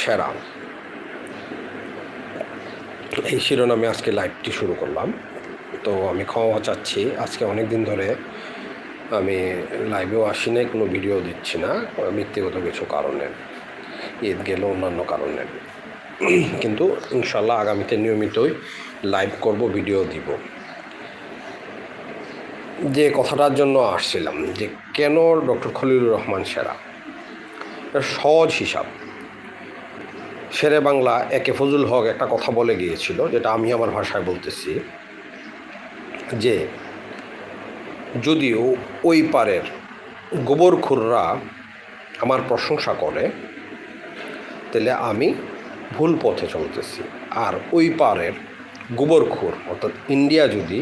সেরা। এই শিরোনামে আজকে লাইভটি শুরু করলাম। তো আমি ক্ষমা চাচ্ছি। আজকে অনেক দিন ধরে আমি লাইভেও আসি নাই কোনো ভিডিও দিচ্ছি না, ব্যক্তিগত কিছু কারণে। ঈদ গেলে অন্যান্য কারণে। কিন্তু ইনশাল্লাহ আগামীতে নিয়মিতই লাইভ করব ভিডিও দিব। যে কথাটার জন্য আসছিলাম, যে কেন ডক্টর খলিলুর রহমান সেরা? সহজ হিসাব। শেরে বাংলা একে ফজল হক একটা কথা বলে গিয়েছিল, যেটা আমি আমার ভাষায় বলতেছি, যে যদিও ওই পারের গোবরখুররা আমার প্রশংসা করে, তাহলে আমি ভুল পথে চলতেছি। আর ওই পারের গোবরখুর অর্থাৎ ইন্ডিয়া যদি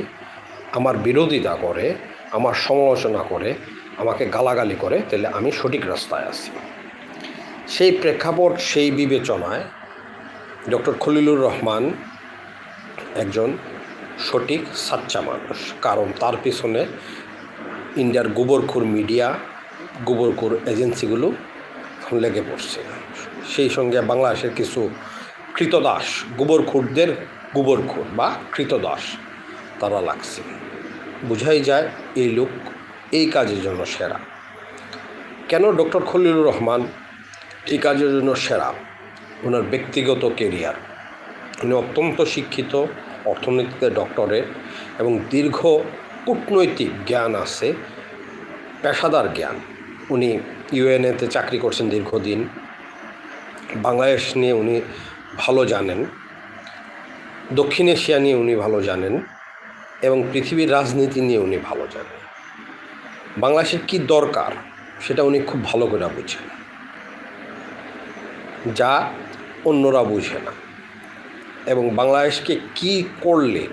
আমার বিরোধিতা করে, আমার সমালোচনা করে, আমাকে গালাগালি করে, তাহলে আমি সঠিক রাস্তায় আছি। সেই প্রেক্ষাপট, সেই বিবেচনায় ডক্টর খলিলুর রহমান একজন সঠিক, সাচ্চা মানুষ। কারণ তার পিছনে ইন্ডিয়ার গোবরখুর মিডিয়া, গোবরখুর এজেন্সিগুলো লেগে পড়ছে। সেই সঙ্গে বাংলাদেশের কিছু কৃতদাস, গোবরখুরদের গোবরখুর বা কৃতদাস তারা লাগছে। বোঝাই যায়, এই লোক এই কাজের জন্য সেরা। কেন ডক্টর খলিলুর রহমান এই কাজের জন্য সেরা। ওনার ব্যক্তিগত কেরিয়ার উনি অত্যন্ত শিক্ষিত, অর্থনীতিতে ডক্টরেট এবং দীর্ঘ কূটনৈতিক জ্ঞান আছে, পেশাদার জ্ঞান। উনি ইউএনএতে চাকরি করছেন দীর্ঘদিন। বাংলাদেশ নিয়ে উনি ভালো জানেন। দক্ষিণ এশিয়া নিয়ে উনি ভালো জানেন এবং পৃথিবীর রাজনীতি নিয়ে উনি ভালো জানেন। বাংলাদেশের কী দরকার, সেটা উনি খুব ভালো করে বুঝেন। যা অন্যরা বুঝে না। এবং বাংলাদেশকে কি করলে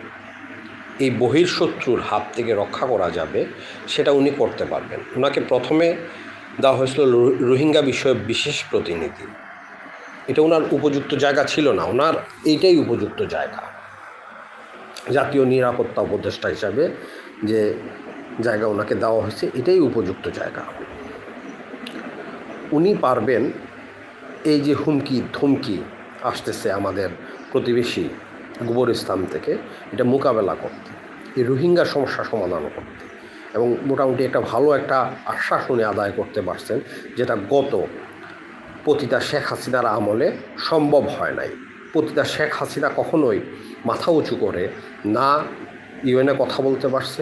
এই বহির্শত্রুর হাত থেকে রক্ষা করা যাবে, সেটা উনি করতে পারবেন। ওনাকে প্রথমে দেওয়া হয়েছিল রোহিঙ্গা বিষয়ে বিশেষ প্রতিনিধি। এটা ওনার উপযুক্ত জায়গা ছিল না ওনার এইটাই উপযুক্ত জায়গা। জাতীয় নিরাপত্তা উপদেষ্টা হিসাবে যে জায়গা ওনাকে দেওয়া হয়েছে, এটাই উপযুক্ত জায়গা। উনি পারবেন এই যে হুমকি, ধমকি আসতেছে আমাদের প্রতিবেশী গোবরিস্তান থেকে, এটা মোকাবেলা করতে, এই রোহিঙ্গা সমস্যা সমাধান করতে এবং মোটামুটি একটা ভালো একটা আশ্বাস উনি আদায় করতে পারছেন যেটা গত পতিতা শেখ হাসিনার আমলে সম্ভব হয় নাই। পতিতা শেখ হাসিনা কখনোই মাথা উঁচু করে না ইউএনে কথা বলতে পারছে,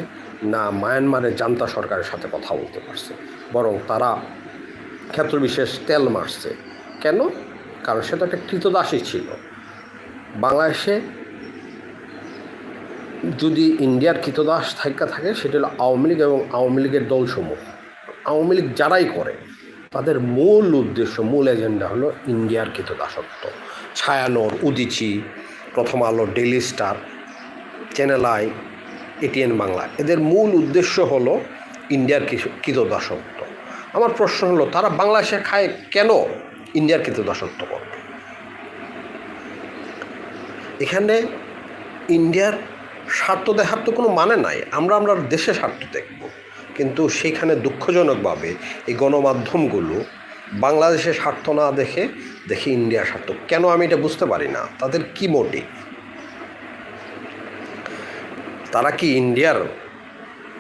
না মায়ানমারের জান্তা সরকারের সাথে কথা বলতে পারছে, বরং তারা ক্ষেত্রবিশেষ তেল মারছে। কেন? কারণ সেটা একটা কৃতদাসী ছিল। বাংলাদেশে যদি ইন্ডিয়ার কৃতদাস থাকা থাকে, সেটা হলো আওয়ামী লীগ এবং আওয়ামী লীগের দলসমূহ। আওয়ামী লীগ যারাই করে, তাদের মূল উদ্দেশ্য, মূল এজেন্ডা হলো ইন্ডিয়ার কৃতদাসত্ব। ছায়ানোর, Udichi, Prothom Alo Daily Star, Channel I, ATN Bangla. এদের মূল উদ্দেশ্য হলো ইন্ডিয়ার কৃতদাসত্ব। আমার প্রশ্ন হলো, তারা বাংলাদেশে খায় কেন? ইন্ডিয়ার কৃতদাসত্ব করবে এখানে ইন্ডিয়ার স্বার্থ দেখার তো কোনো মানে নাই। আমরা আমরা দেশে স্বার্থ দেখব। কিন্তু সেইখানে দুঃখজনকভাবে এই গণমাধ্যমগুলো বাংলাদেশের স্বার্থ না দেখে দেখে ইন্ডিয়ার স্বার্থ। কেন আমি এটা বুঝতে পারি না? তাদের কি মোটিভ তারা কি ইন্ডিয়ার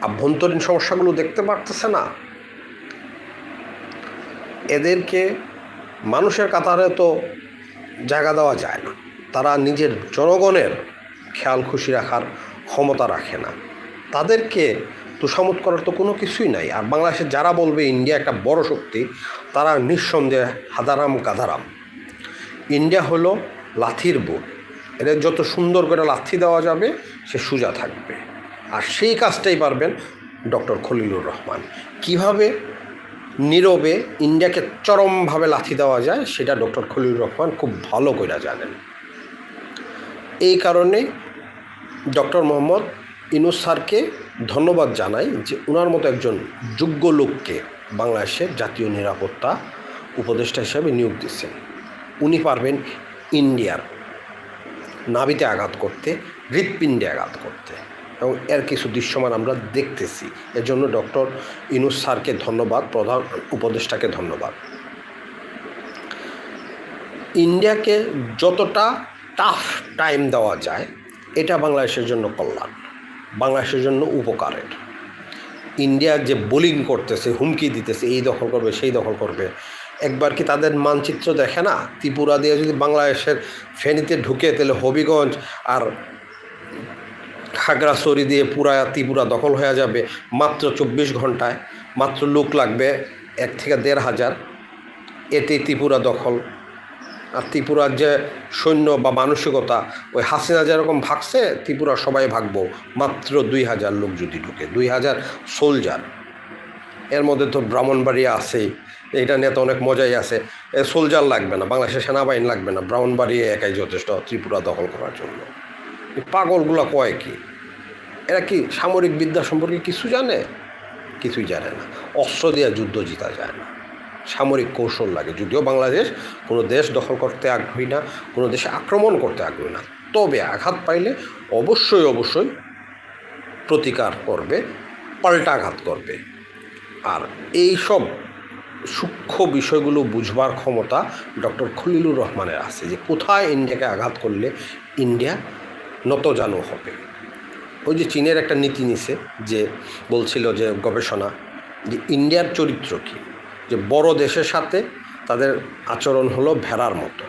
আভ্যন্তরীণ সমস্যাগুলো দেখতে পারতেছে না? এদেরকে মানুষের কাতারে তো জায়গা দেওয়া যায় না। তারা নিজের জনগণের খেয়াল খুশি রাখার ক্ষমতা রাখে না। তাদেরকে তোষামত করার তো কোনো কিছুই নাই। আর বাংলাদেশে যারা বলবে ইন্ডিয়া একটা বড় শক্তি, তারা নিঃসন্দেহে হাদারাম গাধারাম। ইন্ডিয়া হলো লাথির বুট। এদের যত সুন্দর করে লাথি দেওয়া যাবে, সে সোজা থাকবে। আর সেই কাজটাই পারবেন ডক্টর খলিলুর রহমান। কীভাবে নীরবে ইন্ডিয়াকে চরমভাবে লাথি দেওয়া যায়, সেটা ডক্টর খলিলুর রহমান খুব ভালো করে জানেন। এই কারণে ডক্টর মোহাম্মদ ইনুস স্যারকে ধন্যবাদ জানাই যে ওনার মতো একজন যোগ্য লোককে বাংলাদেশের জাতীয় নিরাপত্তা উপদেষ্টা হিসাবে নিয়োগ দিচ্ছেন। উনি পারবেন ইন্ডিয়ার নাবিতে আঘাত করতে, হৃৎপিণ্ডে আঘাত করতে। এবং এর কিছু দৃশ্যমান আমরা দেখতেছি। এর জন্য ডক্টর ইনুস স্যারকে ধন্যবাদ, প্রধান উপদেষ্টাকে ধন্যবাদ। ইন্ডিয়াকে যতটা টাফ টাইম দেওয়া যায়, এটা বাংলাদেশের জন্য কল্যাণ, বাংলাদেশের জন্য উপকারের। ইন্ডিয়া যে বোলিং করতেছে, হুমকি দিতেছে, এই দখল করবে, সেই দখল করবে, একবার কি তাদের মানচিত্র দেখে না? ত্রিপুরা দিয়ে যদি বাংলাদেশের ফেনীতে ঢুকে, তাহলে হবিগঞ্জ আর খাগড়াছড়ি দিয়ে পুরা ত্রিপুরা দখল হয়ে যাবে মাত্র চব্বিশ ঘন্টায়। মাত্র লোক লাগবে এক থেকে দেড় হাজার। এতেই ত্রিপুরা দখল। আর ত্রিপুরার যে সৈন্য বা মানসিকতা, ওই হাসিনা যেরকম ভাগছে, ত্রিপুরা সবাই ভাগবো। মাত্র দুই হাজার লোক যদি ঢুকে, দুই হাজার সোলজার এর মধ্যে তো ব্রাহ্মণবাড়িয়া আছেই এইটা নিয়ে তো অনেক মজাই আছে। সোলজার লাগবে না, বাংলাদেশের সেনাবাহিনী লাগবে না ব্রাহ্মণবাড়িয়া একাই যথেষ্ট ত্রিপুরা দখল করার জন্য। পাগলগুলো কয় কি? এরা কি সামরিক বিদ্যা সম্পর্কে কিছু জানে? কিছুই জানে না। অস্ত্র দিয়ে যুদ্ধ জিতা যায় না। সামরিক কৌশল লাগে। যদিও বাংলাদেশ কোনো দেশ দখল করতে আগ্রহী না, কোনো দেশে আক্রমণ করতে আগ্রহী না। তবে আঘাত পাইলে অবশ্যই অবশ্যই প্রতিকার করবে, পাল্টা আঘাত করবে। আর এই সব সূক্ষ্ম বিষয়গুলো বুঝবার ক্ষমতা ডক্টর খলিলুর রহমানের আছে যে কোথায় ইন্ডিয়াকে আঘাত করলে ইন্ডিয়া নতজানু হবে। ওই যে চীনের একটা নীতি নিছে যে বলছিল যে গবেষণা যে ইন্ডিয়ার চরিত্র কী? যে বড় দেশের সাথে তাদের আচরণ হলো ভেড়ার মতো।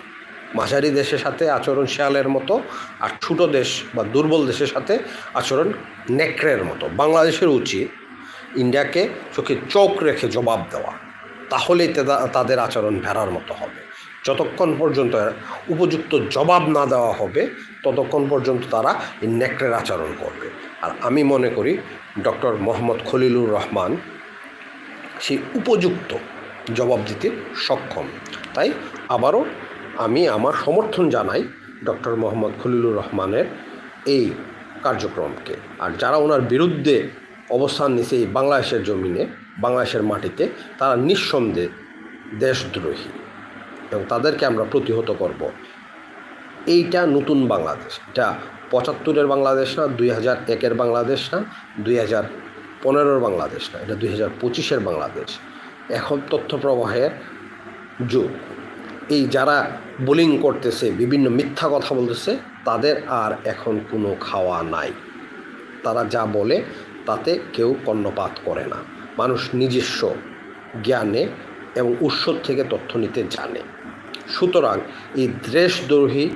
মাঝারি দেশের সাথে আচরণ শেয়ালের মতো আর ছোটো দেশ বা দুর্বল দেশের সাথে আচরণ নেকড়ের মতো। বাংলাদেশের উচিত ইন্ডিয়াকে চোখে চোখ রেখে জবাব দেওয়া। তাহলেই তাদের আচরণ ভেড়ার মতো হবে। যতক্ষণ পর্যন্ত উপযুক্ত জবাব না দেওয়া হবে, ততক্ষণ পর্যন্ত তারা এই নেকড়ের আচরণ করবে। আর আমি মনে করি ডক্টর মোহাম্মদ খলিলুর রহমান সেই উপযুক্ত জবাব দিতে সক্ষম। তাই আবারও আমি আমার সমর্থন জানাই ডক্টর মোহাম্মদ খলিলুর রহমানের এই কার্যক্রমকে। আর যারা ওনার বিরুদ্ধে অবস্থান নিছে এই বাংলাদেশের জমিনে, বাংলাদেশের মাটিতে, তারা নিঃসন্দেহে দেশদ্রোহী। এবং তাদেরকে আমরা প্রতিহত করব। এইটা নতুন বাংলাদেশ। এটা পঁচাত্তরের বাংলাদেশ না, দুই হাজার একের বাংলাদেশ না, দুই হাজার পনেরোর বাংলাদেশ না, এটা দুই হাজার পঁচিশের বাংলাদেশ। এখন তথ্য প্রবাহের যুগ। এই যারা বোলিং করতেছে, বিভিন্ন মিথ্যা কথা বলতেছে, তাদের আর এখন কোনো খাওয়া নাই। তারা যা বলে, তাতে কেউ কর্ণপাত করে না। মানুষ নিজস্ব জ্ঞানে এবং উৎস থেকে তথ্য নিতে জানে। সুতরাং এই দেশদ্রোহী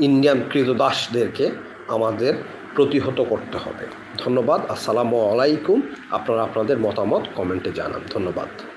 ইন্ডিয়ান কৃতদাসদেরকে আমাদের প্রতিহত করতে হবে। ধন্যবাদ। আসসালামু আলাইকুম। আপনারা আপনাদের মতামত কমেন্টে জানান। ধন্যবাদ।